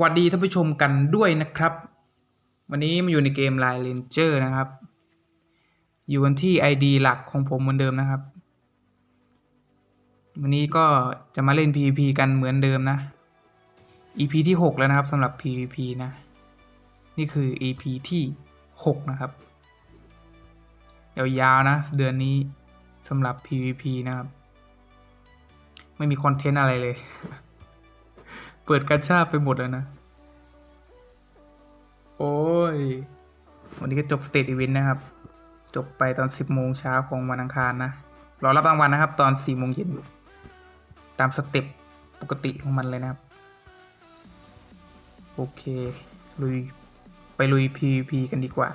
วัสดีท่านผู้ชมกันด้วยนะครับ วันนี้มาอยู่ในเกม Line Ranger นะครับ อยู่กันที่ ID หลักของผมเหมือนเดิมนะครับ วันนี้ก็จะมาเล่น PVP กันเหมือนเดิมนะ EP ที่ 6 แล้วนะครับสำหรับ PVP นะ นี่คือ EP ที่ 6 นะครับยาวๆนะ เดือนนี้สำหรับ PVP นะครับ ไม่มีคอนเทนต์อะไรเลย เปิดกระชาไปหมดแล้วนะ โอ้ย วันนี้ก็จบสเตจอีเวนต์นะครับ จบไปตอน10โมงเช้าของวันอังคารนะ รอรับรางวัลนะครับ ตอน4โมงเย็น ตามสเต็ปปกติของมันเลยนะครับ โอเค ลุย ไปลุย PVP กันดีกว่า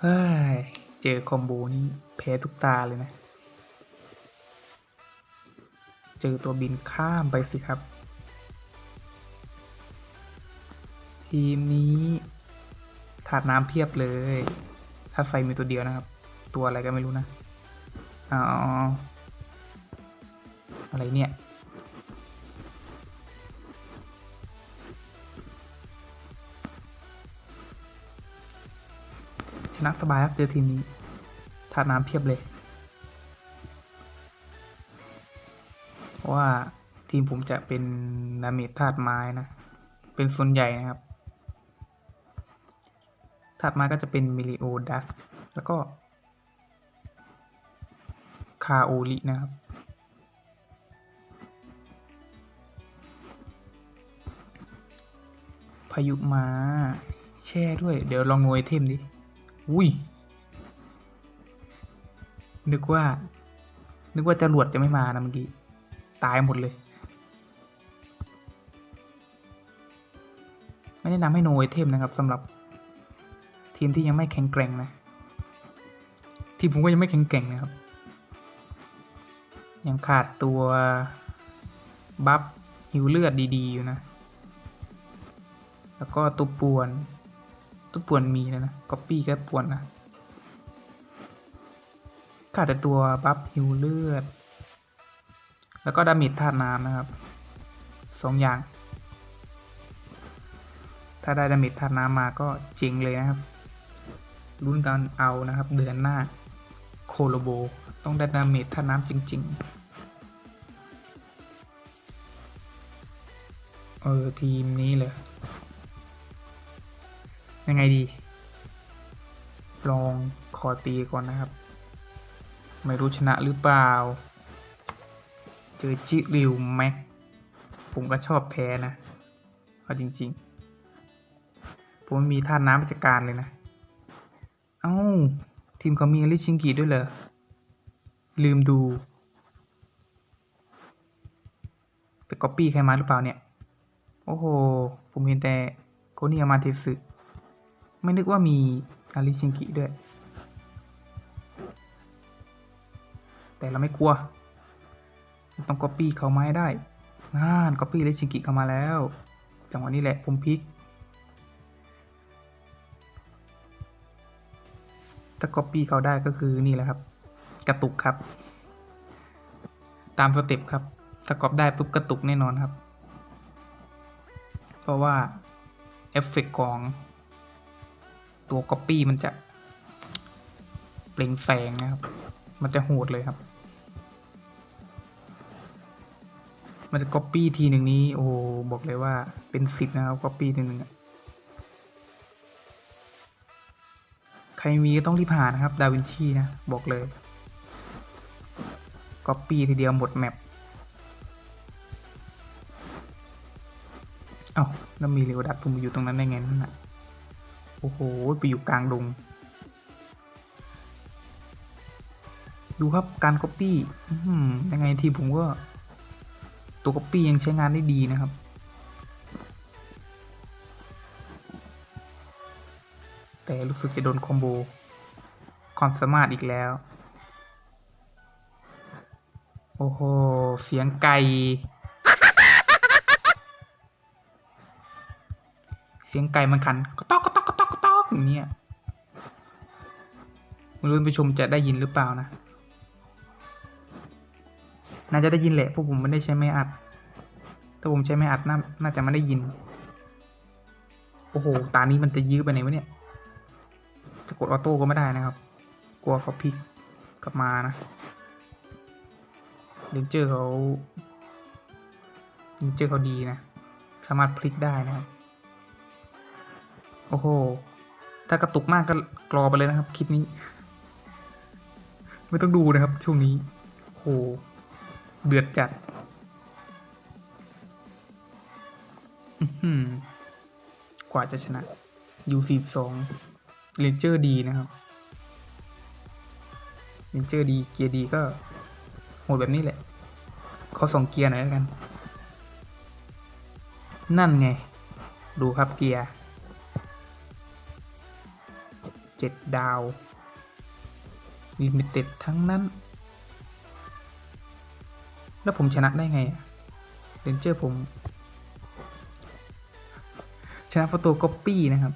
เฮ้ย เจอคอมโบนี้แพ้ทุกตาเลยนะ เจอตัวบินข้ามไปสิครับ ทีมนี้ถาดน้ำเพียบเลยถาไฟมีตัวเดียวนะครับ ตัวอะไรก็ไม่รู้นะอ๋ออะไรเนี่ยชนะสบายครับเจอทีมนี้ถาดน้ำเพียบเลย ว่าทีมผมจะเป็นดาเมจธาตุไม้นะ เป็นส่วนใหญ่นะครับธาตุไม้ก็จะเป็นมิลิโอดัส แล้วก็คาโอลินะครับ พายุมาแช่ด้วย เดี๋ยวลองหน่วยเทมดิ อุ้ย นึกว่า นึกว่าจรวดจะไม่มานะเมื่อกี้ ตายหมดเลย ไม่แนะนำให้โนไอเทมนะครับสำหรับทีมที่ยังไม่แข็งแกร่งนะ ทีมผมก็ยังไม่แข็งแกร่งนะครับ ยังขาดตัวบัฟหิวเลือดดีๆอยู่นะ แล้วก็ตัวป่วนตัวป่วนมีแล้วนะก๊อปปี้ก็ป่วนนะขาดแต่ตัวบัฟหิวเลือด แล้วก็ดาเมจธาตุน้ำนะครับสองอย่าง ถ้าได้ดาเมจธาตุน้ำมาก็เจ๋งเลยนะครับรุ่นการเอานะครับ เดือนหน้าโคโลโบ ต้องได้ดาเมจธาตุน้ำจริง ๆ เออ ทีมนี้เลย ยังไงดี ลองขอตีก่อนนะครับ ไม่รู้ชนะหรือเปล่า เจอจิริวแม็ก ผมก็ชอบแพ้นะ เอาจริงๆ ผมมีท่าน้ำราชการเลยนะ เอ้า ทีมเขามีอลิชิงกิด้วยเหรอ ลืมดู ไปก๊อปปี้ใครมาหรือเปล่าเนี่ย โอ้โห ผมเห็นแต่โคนิยมาเทสึไม่นึกว่ามีอาริชิงกิด้วย แต่เราไม่กลัว ต้องก๊อปปี้เขามาให้ได้น่านก๊อปปี้เลชิงกิเข้ามาแล้ว จังหวะนี้แหละผมพลิก ถ้าก๊อปปี้เขาได้ก็คือนี่แหละครับ กระตุกครับ ตามสเต็ปครับถ้าก๊อปได้ปุ๊บกระตุกแน่นอนครับ เพราะว่าเอฟเฟกของ ตัวก๊อปปี้มันจะ เปล่งแสงนะครับ มันจะโหดเลยครับ มันจะก๊อปปี้ทีหนึ่งนี้ โอ้โหบอกเลยว่าเป็นสิบนะครับก๊อปปี้ทีหนึ่งใครมีก็ต้องรีบหานะครับ ดาวินชีนะ บอกเลยก๊อปปี้ทีเดียวหมดแมปเอ้าแล้วมีเรวดัตผมอยู่ตรงนั้นได้ไงนั่นน่ะ โอ้โห ไปอยู่กลางดง ดูครับการก๊อปปี้ยังไงทีผมก็ ตัวก๊อปปี้ยังใช้งานได้ดีนะครับ แต่รู้สึกจะโดนคอมโบคอนสมาร์ทอีกแล้ว โอ้โห เสียงไก่เสียงไก่มันขันก็ตอกก็ตอกก็ตอกก็ตอกอย่างเนี้ยไม่รู้ท่นผู้ชมจะได้ยินหรือเปล่านะ น่าจะได้ยินแหละพวกผมไม่ได้ใช้ไม่อัดถ้าผมใช้ไม่อัดน่าน่าจะไม่ได้ยิน โอ้โห ตานี้มันจะยื้อไปไหนวะเนี่ย จะกดออโต้ก็ไม่ได้นะครับ กลัวเขาพลิกกลับมานะเรนเจอร์เขาเรนเจอร์เขาดีนะ สามารถพลิกได้นะครับ โอ้โห ถ้ากระตุกมากก็กรอไปเลยนะครับ คลิปนี้ ไม่ต้องดูนะครับช่วงนี้โอ้ เดือดจัดกว่าจะชนะยูซีสองเรนเจอร์ดีนะครับเรนเจอร์ดี เกียร์ดีก็โหดแบบนี้แหละ เขาส่งเกียร์หน่อยแล้วกัน นั่นไง ดูครับเกียร์เจ็ดดาวลิมิเต็ดทั้งนั้น แล้วผมชนะได้ไงเรนเจอร์ผม ชนะฟโตก๊อปปี้นะครับ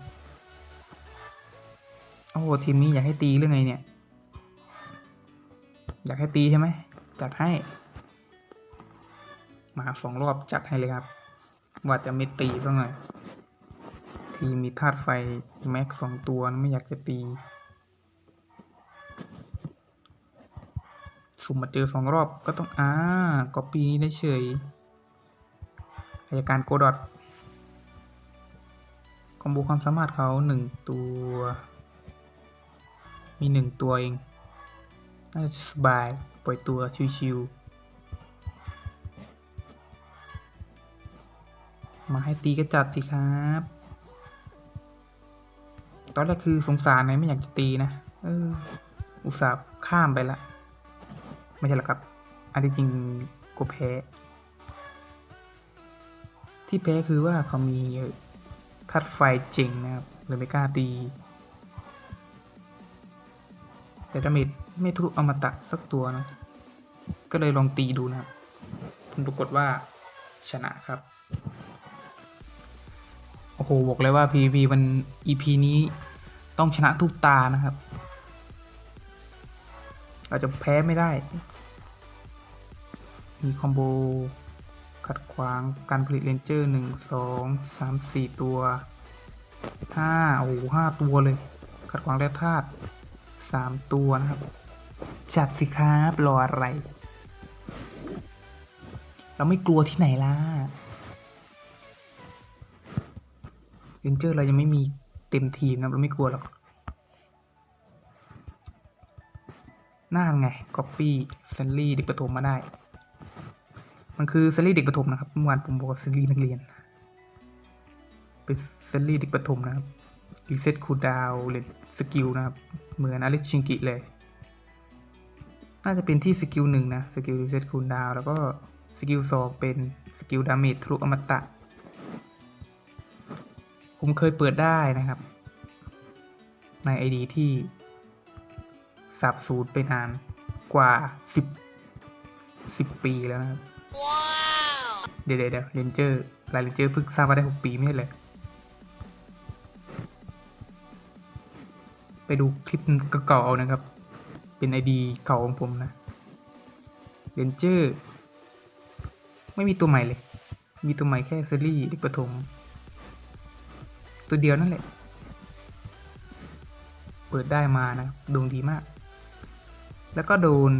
โอ้ทีมนี้อยากให้ตีเรื่องไงเนี่ย อยากให้ตีใช่ไหม จัดให้ มาสองรอบจัดให้เลยครับ ว่าจะไม่ตีสักหน่อยทีมมีธาตุไฟ แม็กสองตัวไม่อยากจะตี สุ่มมาเจอสองรอบก็ต้องอ่าก๊อปปี้นี้ได้เฉยอายการโกดอตคอมโบความสามารถเขาหนึ่งตัว มีหนึ่งตัวเองน่าจะสบาย ปล่อยตัวชิวๆ มาให้ตีก็จัดสิครับ ตอนแรกคือสงสารนะไม่อยากจะตีนะ เออ อุตส่าห์ข้ามไปละ ไม่ใช่หรอกครับ อันที่จริงกูแพ้ ที่แพ้คือว่าเขามีเอ่อธาตุไฟเจ๋งนะครับเลยไม่กล้าตีแต่ดาเมจไม่ทะลุอมตะสักตัวนะ ก็เลยลองตีดูนะครับผลปรากฏว่าชนะครับ โอ้โห บอกเลยว่า PVP มัน EP นี้ต้องชนะทุกตานะครับ เราจะแพ้ไม่ได้ มีคอมโบขัดขวางการผลิตเลนเจอร์หนึ่งสองสามสี่ตัวห้าโอ้หห้าตัวเลย ขัดขวางแร่ธาตุสามตัวนะครับ จัดสิครับรออะไร เราไม่กลัวที่ไหนล่ะเลนเจอร์เรายังไม่มีเต็มทีมนะเราไม่กลัวหรอก น่าไงก๊อปปี้เซนลี่เด็กประถมมาได้ มันคือเซรีเด็กประถมนะครับเมื่อวานผมบอกว่าเซรีนักเรียน เป็นเซรีเด็กประถมนะครับรีเซ็ตคูดาวเลนสกิลนะครับ เหมือนอาริชิงกิเลย น่าจะเป็นที่สกิลหนึ่งนะ สกิลรีเซ็ตคูดาวแล้วก็สกิลสองเป็นสกิลดาเมจทะลุอมตะ ผมเคยเปิดได้นะครับ ในไอดีที่ สับสูตรไปนานกว่าสิบสิบปีแล้วนะครับ เดี๋ยวเดี๋ยวเดี๋ยวเรนเจอร์ลายเรนเจอร์เพิ่งสร้างมาได้หกปีไม่ใช่เลย ไปดูคลิปเก่าๆเอานะครับ เป็นไอดีเก่าของผมนะเรนเจอร์ไม่มีตัวใหม่เลย มีตัวใหม่แค่เซรีเด็กประถม ตัวเดียวนั่นแหละ เปิดได้มานะดวงดีมาก แล้วก็โดน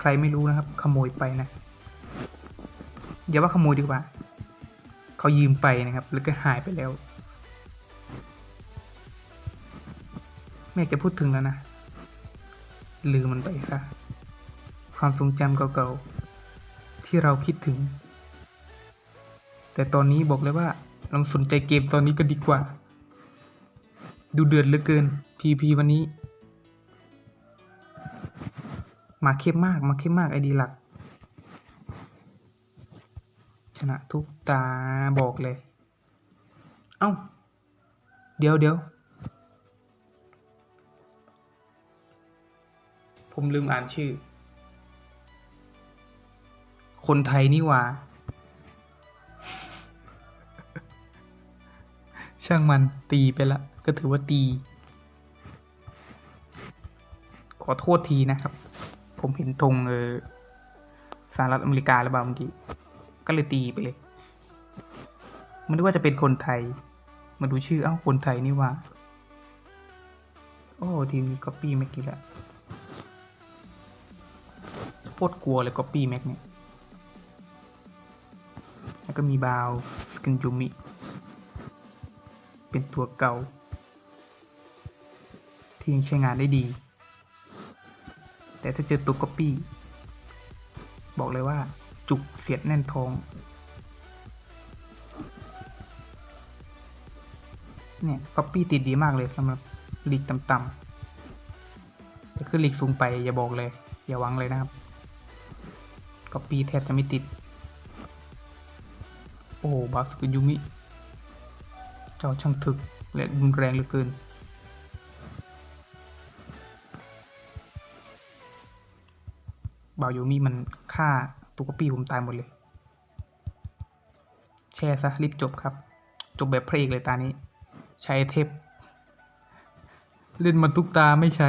ใครไม่รู้นะครับ ขโมยไปนะอย่าว่าขโมยดีกว่า เขายืมไปนะครับ แล้วก็หายไปแล้วไม่อยากจะพูดถึงแล้วนะลืมมันไปซะความทรงจำเก่าๆ ที่เราคิดถึง แต่ตอนนี้บอกเลยว่าเราสนใจเกมตอนนี้กันดีกว่า ดูเดือดเหลือเกิน PP วันนี้ มาเข้มมากมาเข้มมากไอดีหลัก ชนะทุกตาบอกเลย เอ้า เดี๋ยวเดี๋ยวผมลืมอ่านชื่อ คนไทยนี่ว่า ช่างมันตีไปละ ก็ถือว่าตี ขอโทษทีนะครับ ผมเห็นธงเออสหรัฐอเมริกาหรือเปล่าเมื่อกี้ ก็เลยตีไปเลย มันนึกว่าจะเป็นคนไทย มาดูชื่อเอ้าคนไทยนี่ว่า โอ้ทีมนี้ก๊อปปี้แม็กกี้ละโคตรกลัวเลยก๊อปปี้แม็กเนี่ย แล้วก็มีบาวกินจูมิ เป็นตัวเก่า ที่ยังใช้งานได้ดี แต่ถ้าเจอตัวก๊อปปี้ บอกเลยว่าจุกเสียดแน่นท้อง เนี่ยก๊อปปี้ติดดีมากเลยสำหรับลีกต่ำๆจะขึ้นลีกสูงไปอย่าบอกเลย อย่าหวังเลยนะครับก๊อปปี้แทบจะไม่ติด โอ้บาสกุยุมิ เจ้าช่างถึกและรุนแรงเหลือเกินาวยูมิมันฆ่าตัวกปี้ผมตายหมดเลย แช่ซะรีบจบครับ จบแบบพระเอกเลยตานี้ ใช้เทปเล่นมันทุกตาไม่ใช้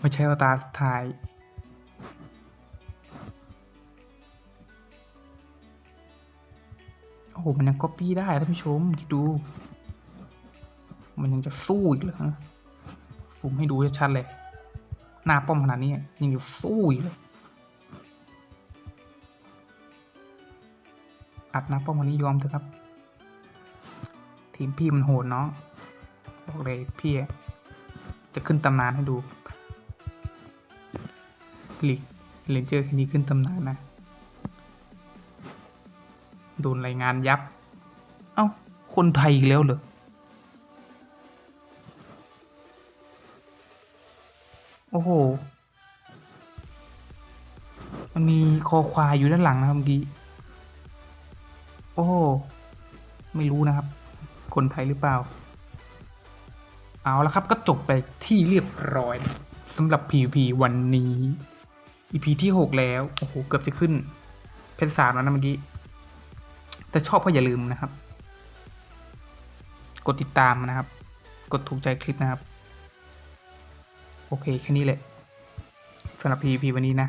ไม่ใช้ตาสุดท้ายโอ้โห มันยังก๊อปปี้ได้ท่านผู้ชมคิดดู มันยังจะสู้อีกเหรอฟูมให้ดูชัดเลย หน้าป้อมขนาดนี้ยังจะสู้อีกเลย อัดน้าป้อมคนนี้ยอมเถอะครับ ทีมพี่มันโหดเนาะบอกเลยพี่จะขึ้นตำนานให้ดูหลีกเลนเจอร์แค่นี้ขึ้นตำนานนะ โดนรายงานยับ เอ้า คนไทยอีกแล้วเหรอ โอ้โห มันมีคอควายอยู่ด้านหลังนะครับเมื่อกี้ โอ้ ไม่รู้นะครับ คนไทยหรือเปล่า เอาละครับก็จบไปที่เรียบร้อยสำหรับ PVP วันนี้ EP ที่ 6 แล้ว โอ้โห เกือบจะขึ้น เพชรสามแล้วนะเมื่อกี้ แต่ชอบก็อย่าลืมนะครับ กดติดตามนะครับ กดถูกใจคลิปนะครับ โอเค แค่นี้แหละสำหรับ PVP วันนี้นะ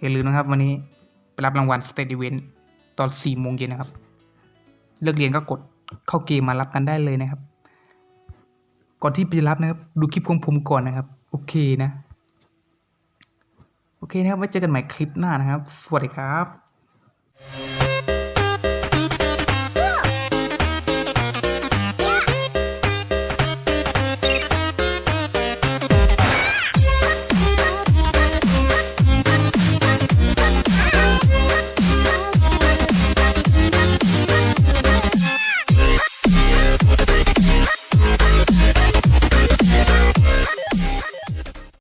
อย่าลืมนะครับวันนี้ ไปรับรางวัล State Event ตอน4โมงเย็นนะครับ เลิกเรียนก็กดเข้าเกมมารับกันได้เลยนะครับ ก่อนที่ไปรับนะครับ ดูคลิปของผมก่อนนะครับ โอเคนะ โอเคนะครับ ไว้เจอกันใหม่คลิปหน้านะครับ สวัสดีครับ